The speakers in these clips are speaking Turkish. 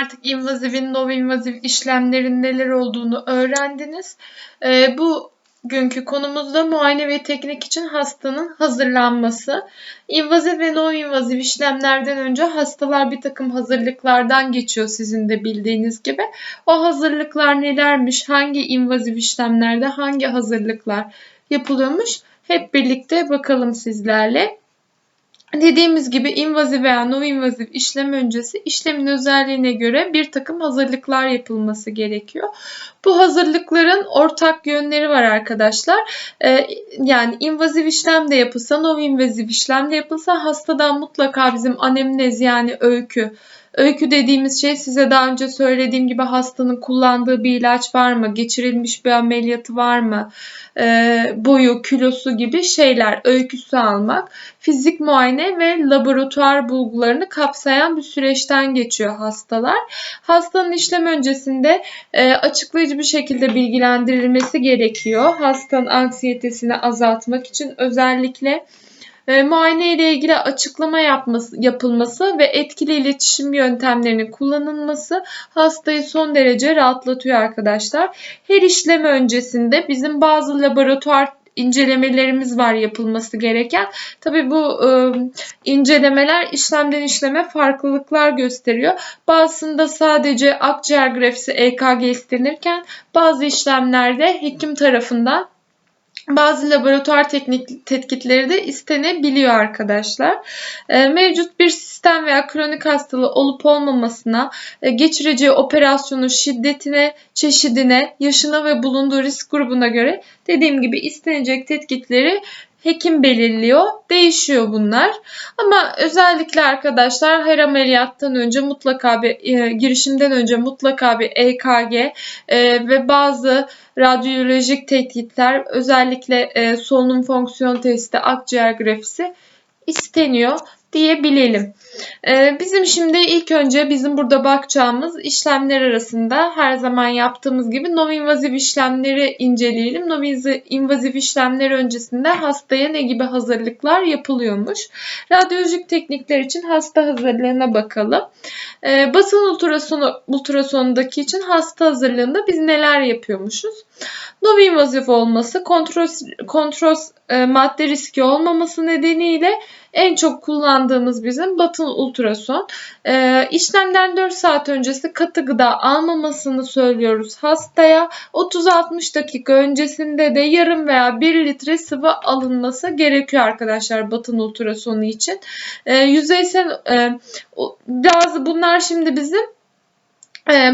artık invazivin, non-invaziv işlemlerin neler olduğunu öğrendiniz. Ee, bu günkü konumuzda muayene ve teknik için hastanın hazırlanması. İnvaziv ve non-invaziv işlemlerden önce hastalar bir takım hazırlıklardan geçiyor sizin de bildiğiniz gibi. O hazırlıklar nelermiş, hangi invaziv işlemlerde hangi hazırlıklar yapılıyormuş hep birlikte bakalım sizlerle. Dediğimiz gibi invaziv veya non-invaziv işlem öncesi işlemin özelliğine göre bir takım hazırlıklar yapılması gerekiyor. Bu hazırlıkların ortak yönleri var arkadaşlar. Ee, yani invaziv işlem de yapılsa, non-invaziv işlem de yapılsa hastadan mutlaka bizim anemnez yani öykü Öykü dediğimiz şey size daha önce söylediğim gibi hastanın kullandığı bir ilaç var mı? Geçirilmiş bir ameliyatı var mı? E, boyu, kilosu gibi şeyler öyküsü almak. Fizik muayene ve laboratuvar bulgularını kapsayan bir süreçten geçiyor hastalar. Hastanın işlem öncesinde e, açıklayıcı bir şekilde bilgilendirilmesi gerekiyor. Hastanın anksiyetesini azaltmak için özellikle e, muayene ile ilgili açıklama yapması, yapılması ve etkili iletişim yöntemlerinin kullanılması hastayı son derece rahatlatıyor arkadaşlar. Her işlem öncesinde bizim bazı laboratuvar incelemelerimiz var yapılması gereken. Tabi bu e, incelemeler işlemden işleme farklılıklar gösteriyor. Bazısında sadece akciğer grafisi EKG istenirken bazı işlemlerde hekim tarafından bazı laboratuvar teknik tetkikleri de istenebiliyor arkadaşlar. E, mevcut bir sistem veya kronik hastalığı olup olmamasına, e, geçireceği operasyonun şiddetine, çeşidine, yaşına ve bulunduğu risk grubuna göre dediğim gibi istenecek tetkikleri hekim belirliyor. Değişiyor bunlar. Ama özellikle arkadaşlar her ameliyattan önce mutlaka bir e, girişimden önce mutlaka bir EKG e, ve bazı radyolojik tetkikler özellikle e, solunum fonksiyon testi, akciğer grafisi isteniyor diyebilelim. Ee, bizim şimdi ilk önce bizim burada bakacağımız işlemler arasında her zaman yaptığımız gibi non-invaziv işlemleri inceleyelim. Non-invaziv işlemler öncesinde hastaya ne gibi hazırlıklar yapılıyormuş. Radyolojik teknikler için hasta hazırlığına bakalım. Ee, basın ultrasonu, ultrasonundaki için hasta hazırlığında biz neler yapıyormuşuz? Non-invaziv olması, kontrol, kontrol e, madde riski olmaması nedeniyle en çok kullandığımız bizim batın ultrason. E, işlemden 4 saat öncesi katı gıda almamasını söylüyoruz hastaya. 30-60 dakika öncesinde de yarım veya 1 litre sıvı alınması gerekiyor arkadaşlar batın ultrasonu için. E, yüzeysel e, bazı bunlar şimdi bizim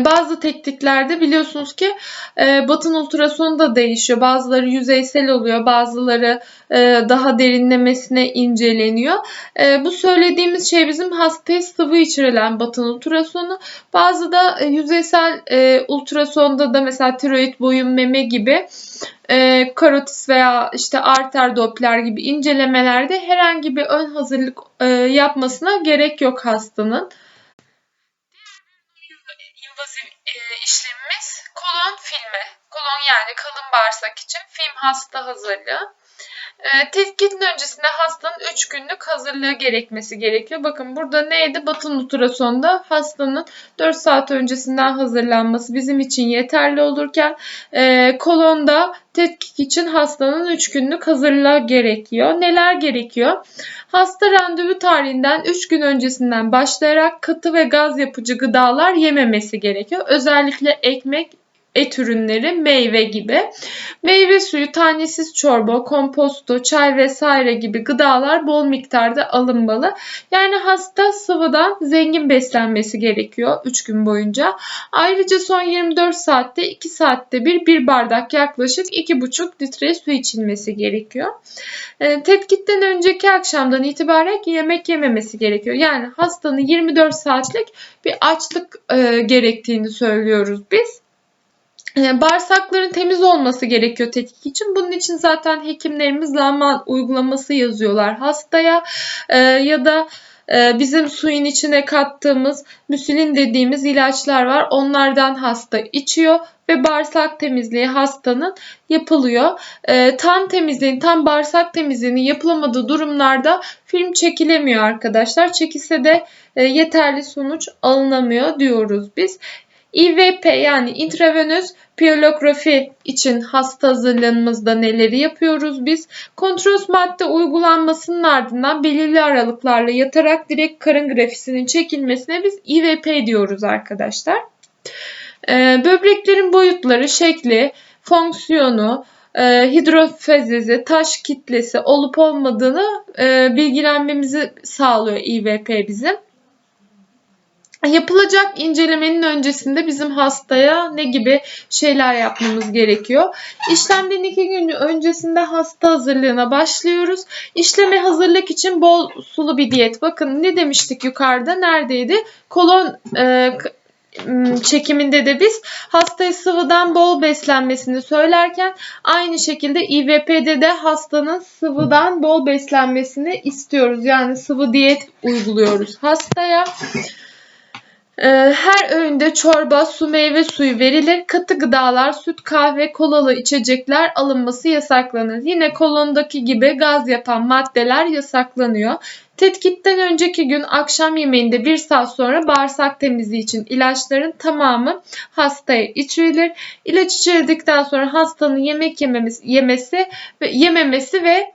bazı tekniklerde biliyorsunuz ki e, batın ultrasonu da değişiyor. Bazıları yüzeysel oluyor, bazıları e, daha derinlemesine inceleniyor. E, bu söylediğimiz şey bizim hastaya sıvı içirilen batın ultrasonu. Bazı da yüzeysel ultrasonda da mesela tiroid boyun meme gibi karotis veya işte arter doppler gibi incelemelerde herhangi bir ön hazırlık yapmasına gerek yok hastanın e, işlemimiz kolon filmi. Kolon yani kalın bağırsak için film hasta hazırlığı. E, tetkikin öncesinde hastanın 3 günlük hazırlığı gerekmesi gerekiyor. Bakın burada neydi? Batın ultrasonda hastanın 4 saat öncesinden hazırlanması bizim için yeterli olurken e, kolonda tetkik için hastanın 3 günlük hazırlığı gerekiyor. Neler gerekiyor? Hasta randevu tarihinden 3 gün öncesinden başlayarak katı ve gaz yapıcı gıdalar yememesi gerekiyor. Özellikle ekmek, et ürünleri, meyve gibi. Meyve suyu, tanesiz çorba, komposto, çay vesaire gibi gıdalar bol miktarda alınmalı. Yani hasta sıvıdan zengin beslenmesi gerekiyor 3 gün boyunca. Ayrıca son 24 saatte 2 saatte bir bir bardak yaklaşık 2,5 litre su içilmesi gerekiyor. E, tetkitten önceki akşamdan itibaren yemek yememesi gerekiyor. Yani hastanın 24 saatlik bir açlık e, gerektiğini söylüyoruz biz. Ee, bağırsakların temiz olması gerekiyor tetkik için. Bunun için zaten hekimlerimiz zaman uygulaması yazıyorlar hastaya e, ya da e, bizim suyun içine kattığımız müsilin dediğimiz ilaçlar var. Onlardan hasta içiyor ve bağırsak temizliği hastanın yapılıyor. E, tam temizliğin, tam bağırsak temizliğinin yapılamadığı durumlarda film çekilemiyor arkadaşlar. Çekilse de e, yeterli sonuç alınamıyor diyoruz biz. İVP yani intravenöz piyelografi için hasta hazırlığımızda neleri yapıyoruz biz? Kontrol madde uygulanmasının ardından belirli aralıklarla yatarak direkt karın grafisinin çekilmesine biz İVP diyoruz arkadaşlar. Ee, böbreklerin boyutları, şekli, fonksiyonu, e, taş kitlesi olup olmadığını e, bilgilenmemizi sağlıyor İVP bizim. Yapılacak incelemenin öncesinde bizim hastaya ne gibi şeyler yapmamız gerekiyor? İşlemden iki gün öncesinde hasta hazırlığına başlıyoruz. İşleme hazırlık için bol sulu bir diyet. Bakın ne demiştik yukarıda neredeydi? Kolon e, çekiminde de biz hastaya sıvıdan bol beslenmesini söylerken aynı şekilde İVP'de de hastanın sıvıdan bol beslenmesini istiyoruz. Yani sıvı diyet uyguluyoruz hastaya. Ee, her öğünde çorba, su, meyve suyu verilir. Katı gıdalar, süt, kahve, kolalı içecekler alınması yasaklanır. Yine kolondaki gibi gaz yapan maddeler yasaklanıyor. Tetkitten önceki gün akşam yemeğinde bir saat sonra bağırsak temizliği için ilaçların tamamı hastaya içirilir. İlaç içirildikten sonra hastanın yemek yememesi, yemesi ve yememesi ve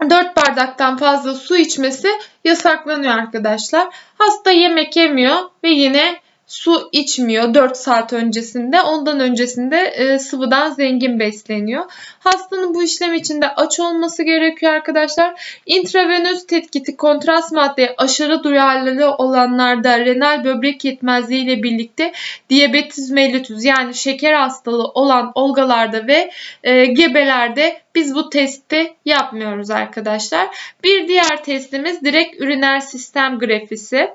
4 bardaktan fazla su içmesi yasaklanıyor arkadaşlar. Hasta yemek yemiyor ve yine su içmiyor 4 saat öncesinde. Ondan öncesinde e, sıvıdan zengin besleniyor. Hastanın bu işlem için de aç olması gerekiyor arkadaşlar. İntravenöz tetkiti kontrast maddeye aşırı duyarlılığı olanlarda renal böbrek yetmezliği ile birlikte diyabetes mellitus yani şeker hastalığı olan olgalarda ve e, gebelerde biz bu testi yapmıyoruz arkadaşlar. Bir diğer testimiz direkt üriner sistem grafisi.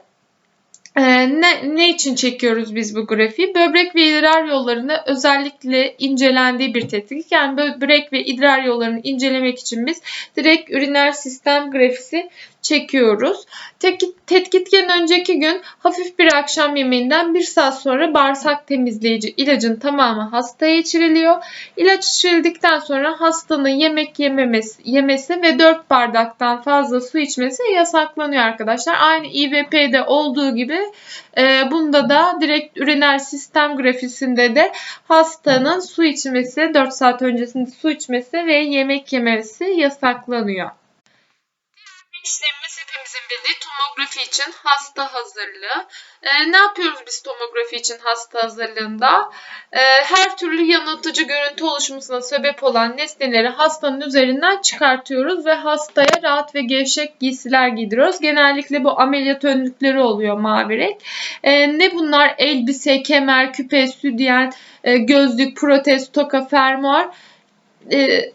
Ee, ne, ne için çekiyoruz biz bu grafiği? Böbrek ve idrar yollarında özellikle incelendiği bir tetkik. Yani böbrek ve idrar yollarını incelemek için biz direkt üriner sistem grafisi çekiyoruz. Tetkitken önceki gün hafif bir akşam yemeğinden bir saat sonra bağırsak temizleyici ilacın tamamı hastaya içiriliyor. İlaç içirildikten sonra hastanın yemek yememesi, yemesi ve 4 bardaktan fazla su içmesi yasaklanıyor arkadaşlar. Aynı İVP'de olduğu gibi e, bunda da direkt üriner sistem grafisinde de hastanın su içmesi, 4 saat öncesinde su içmesi ve yemek yemesi yasaklanıyor. İşlemimiz hepimizin bildiği tomografi için hasta hazırlığı. Ee, ne yapıyoruz biz tomografi için hasta hazırlığında? Ee, her türlü yanıltıcı görüntü oluşmasına sebep olan nesneleri hastanın üzerinden çıkartıyoruz ve hastaya rahat ve gevşek giysiler giydiriyoruz. Genellikle bu ameliyat önlükleri oluyor mavi renk. Ee, ne bunlar? Elbise, kemer, küpe, südyen, e, gözlük, protez, toka, fermuar e,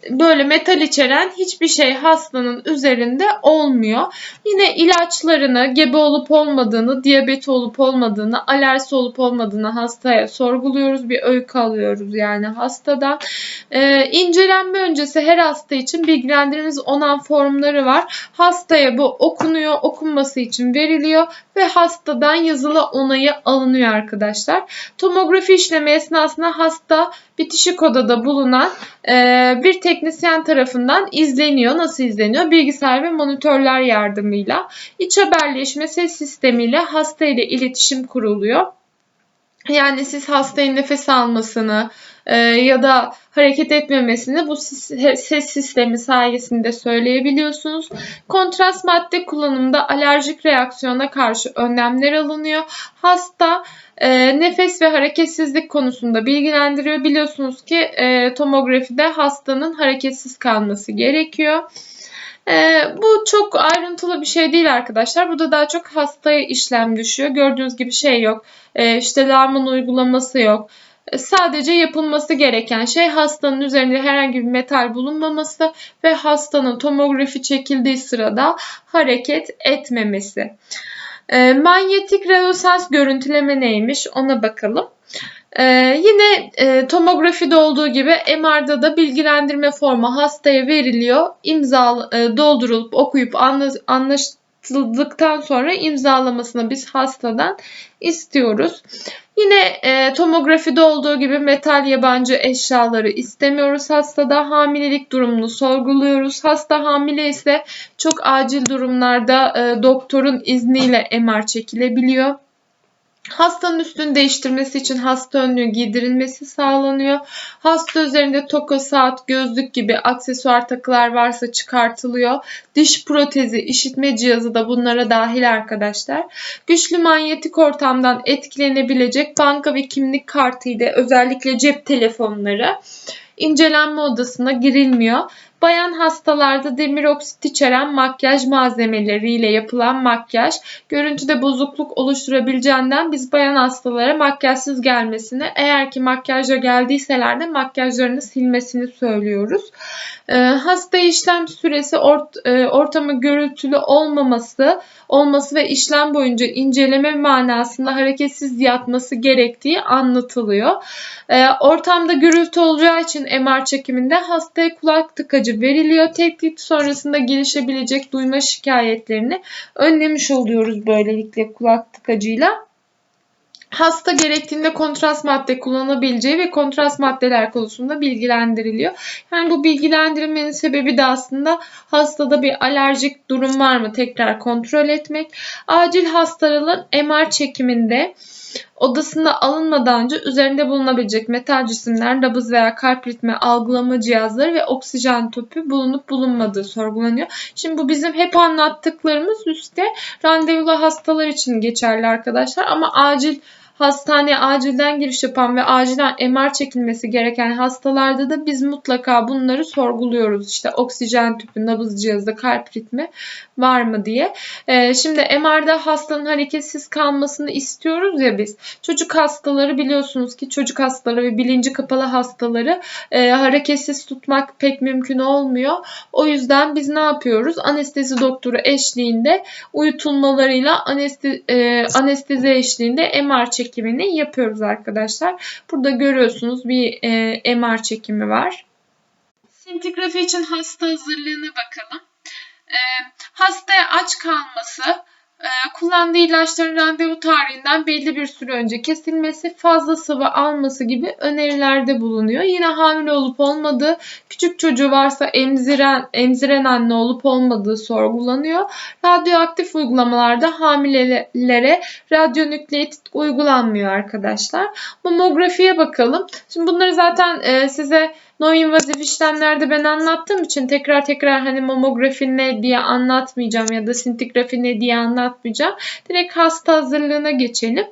böyle metal içeren hiçbir şey hastanın üzerinde olmuyor. Yine ilaçlarını gebe olup olmadığını, diyabet olup olmadığını, alerjisi olup olmadığını hastaya sorguluyoruz. Bir öykü alıyoruz yani hastadan. E, incelenme öncesi her hasta için bilgilendirmemiz onan formları var. Hastaya bu okunuyor, okunması için veriliyor ve hastadan yazılı onayı alınıyor arkadaşlar. Tomografi işlemi esnasında hasta bitişik odada bulunan e, bir teknisyen tarafından izleniyor. Nasıl izleniyor? Bilgisayar ve monitörler yardımıyla. İç haberleşme ses sistemiyle hasta ile iletişim kuruluyor. Yani siz hastayın nefes almasını e, ya da hareket etmemesini bu ses sistemi sayesinde söyleyebiliyorsunuz. Kontrast madde kullanımında alerjik reaksiyona karşı önlemler alınıyor. Hasta e, nefes ve hareketsizlik konusunda bilgilendiriyor. Biliyorsunuz ki e, tomografide hastanın hareketsiz kalması gerekiyor. E, bu çok ayrıntılı bir şey değil arkadaşlar. Burada daha çok hastaya işlem düşüyor. Gördüğünüz gibi şey yok. E, işte Larman uygulaması yok. Sadece yapılması gereken şey hastanın üzerinde herhangi bir metal bulunmaması ve hastanın tomografi çekildiği sırada hareket etmemesi. E, manyetik rezonans görüntüleme neymiş ona bakalım. Ee, yine e, tomografide olduğu gibi MR'da da bilgilendirme formu hastaya veriliyor. İmza e, doldurulup okuyup anla, anlaş, başlatıldıktan sonra imzalamasını biz hastadan istiyoruz. Yine e, tomografide olduğu gibi metal yabancı eşyaları istemiyoruz hastada. Hamilelik durumunu sorguluyoruz. Hasta hamile ise çok acil durumlarda e, doktorun izniyle MR çekilebiliyor. Hastanın üstünü değiştirmesi için hasta önlüğü giydirilmesi sağlanıyor. Hasta üzerinde toka, saat, gözlük gibi aksesuar takılar varsa çıkartılıyor. Diş protezi, işitme cihazı da bunlara dahil arkadaşlar. Güçlü manyetik ortamdan etkilenebilecek banka ve kimlik kartı ile özellikle cep telefonları incelenme odasına girilmiyor. Bayan hastalarda demir oksit içeren makyaj malzemeleriyle yapılan makyaj görüntüde bozukluk oluşturabileceğinden biz bayan hastalara makyajsız gelmesini eğer ki makyajla geldiyseler de makyajlarını silmesini söylüyoruz. Ee, hasta işlem süresi ort, e, ortamı gürültülü olmaması olması ve işlem boyunca inceleme manasında hareketsiz yatması gerektiği anlatılıyor. E, ortamda gürültü olacağı için MR çekiminde hastaya kulak tıkacı veriliyor. Tetkik sonrasında gelişebilecek duyma şikayetlerini önlemiş oluyoruz böylelikle kulak tıkacıyla. Hasta gerektiğinde kontrast madde kullanabileceği ve kontrast maddeler konusunda bilgilendiriliyor. Yani bu bilgilendirmenin sebebi de aslında hastada bir alerjik durum var mı tekrar kontrol etmek. Acil hastaların MR çekiminde odasında alınmadan önce üzerinde bulunabilecek metal cisimler, nabız veya kalp ritmi algılama cihazları ve oksijen tüpü bulunup bulunmadığı sorgulanıyor. Şimdi bu bizim hep anlattıklarımız üstte randevulu hastalar için geçerli arkadaşlar ama acil hastaneye acilden giriş yapan ve acilen MR çekilmesi gereken hastalarda da biz mutlaka bunları sorguluyoruz. İşte oksijen tüpü, nabız cihazı, kalp ritmi var mı diye. Ee, şimdi MR'da hastanın hareketsiz kalmasını istiyoruz ya biz. Çocuk hastaları biliyorsunuz ki çocuk hastaları ve bilinci kapalı hastaları e, hareketsiz tutmak pek mümkün olmuyor. O yüzden biz ne yapıyoruz? Anestezi doktoru eşliğinde uyutulmalarıyla anestezi, e, anestezi eşliğinde MR çekilmesi çekimini yapıyoruz arkadaşlar. Burada görüyorsunuz bir e, MR çekimi var. Sintigrafi için hasta hazırlığına bakalım. E, hastaya aç kalması, kullandığı ilaçların randevu tarihinden belli bir süre önce kesilmesi, fazla sıvı alması gibi önerilerde bulunuyor. Yine hamile olup olmadığı, küçük çocuğu varsa emziren, emziren anne olup olmadığı sorgulanıyor. Radyoaktif uygulamalarda hamilelere radyonükleit uygulanmıyor arkadaşlar. Mamografiye bakalım. Şimdi bunları zaten e, size No invazif işlemlerde ben anlattığım için tekrar tekrar hani mamografi ne diye anlatmayacağım ya da sintigrafi ne diye anlatmayacağım. Direkt hasta hazırlığına geçelim.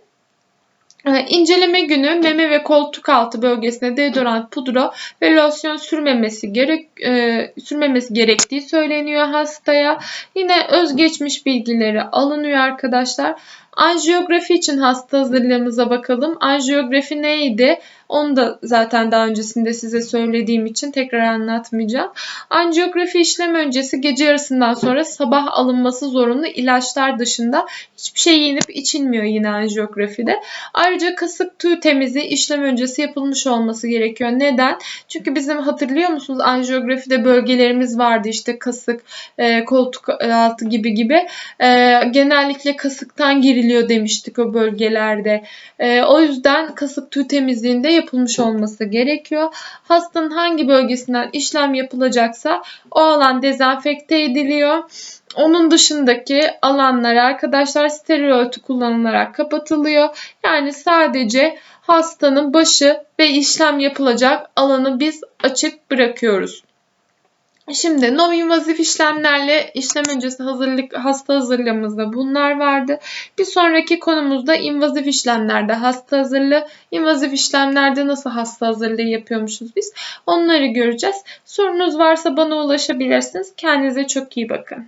Ee, inceleme günü meme ve koltuk altı bölgesine deodorant, pudra ve losyon sürmemesi gerek e, sürmemesi gerektiği söyleniyor hastaya. Yine özgeçmiş bilgileri alınıyor arkadaşlar. Anjiyografi için hasta hazırlığımıza bakalım. Anjiyografi neydi? Onu da zaten daha öncesinde size söylediğim için tekrar anlatmayacağım. Anjiyografi işlem öncesi gece yarısından sonra sabah alınması zorunlu ilaçlar dışında hiçbir şey yenip içilmiyor yine anjiyografide. Ayrıca kasık tüy temizliği işlem öncesi yapılmış olması gerekiyor. Neden? Çünkü bizim hatırlıyor musunuz anjiyografide bölgelerimiz vardı işte kasık, e, koltuk altı gibi gibi. E, genellikle kasıktan giriliyor demiştik o bölgelerde. E, o yüzden kasık tüy temizliğinde yapılmış olması gerekiyor. Hastanın hangi bölgesinden işlem yapılacaksa o alan dezenfekte ediliyor. Onun dışındaki alanlar arkadaşlar steril örtü kullanılarak kapatılıyor. Yani sadece hastanın başı ve işlem yapılacak alanı biz açık bırakıyoruz. Şimdi non invazif işlemlerle işlem öncesi hazırlık hasta hazırlığımızda bunlar vardı. Bir sonraki konumuzda invazif işlemlerde hasta hazırlığı, invazif işlemlerde nasıl hasta hazırlığı yapıyormuşuz biz onları göreceğiz. Sorunuz varsa bana ulaşabilirsiniz. Kendinize çok iyi bakın.